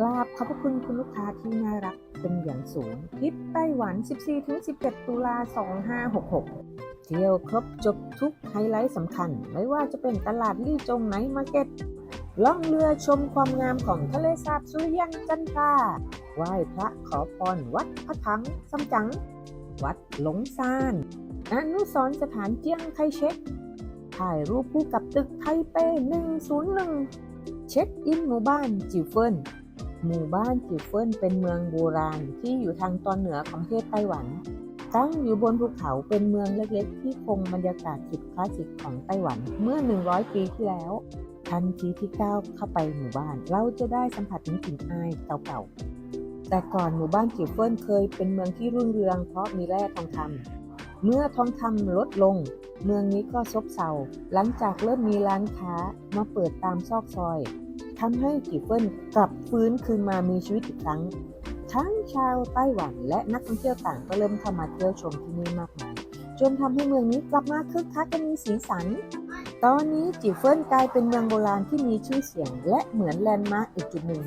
กราบขอบพระคุณคุณลูกค้าที่น่ารักเป็นอย่างสูงทริปไต้หวัน 14-17 ตุลา 2566 เที่ยวครบจบทุกไฮไลท์สำคัญ ไม่ว่าจะเป็นตลาดลี่จงไหนมาร์เก็ตล่องเรือชมความงามของทะเลสาบสุริยันจันทราไหว้พระขอพรวัดพระถังซัมจั๋งวัดหลงซานอนุสรสถานเจียงไคเช็คถ่ายรูปคู่กับตึกไทเป 101 เช็คอินหมู่บ้านจิวเฟิน หมู่บ้านจิวเฟินเป็นเมืองโบราณที่อยู่ทางตอนเหนือของประเทศไต้หวัน ตั้งอยู่บนภูเขาเป็นเมืองเล็กๆ ที่คงบรรยากาศสุดคลาสสิกของไต้หวันเมื่อ 100 ปีที่แล้ว ทันทีที่ก้าวเข้าไปหมู่บ้าน เราจะได้สัมผัสถึงกลิ่นอายเก่าๆ แต่ก่อนหมู่บ้านจิวเฟินเคยเป็นเมืองที่รุ่งเรืองเพราะมีแร่ทองคำเมื่อทองคำลดลงเมืองนี้ก็ซบเซาหลังจากเริ่มมีร้านค้ามาเปิดตามซอกซอย ทำให้จิวเฟินกลับฟื้นคืนมามีชีวิตอีกครั้ง ทั้งชาวไต้หวันและนักท่องเที่ยวต่างก็เริ่มเข้ามาเที่ยวชมที่นี่มากมายจนทำให้เมืองนี้กลับมาคึกคักและมีสีสัน ตอนนี้จิเฟินกลายเป็นเมืองโบราณที่มีชื่อเสียง และเหมือนแลนด์มาร์กอีกจุดหนึ่ง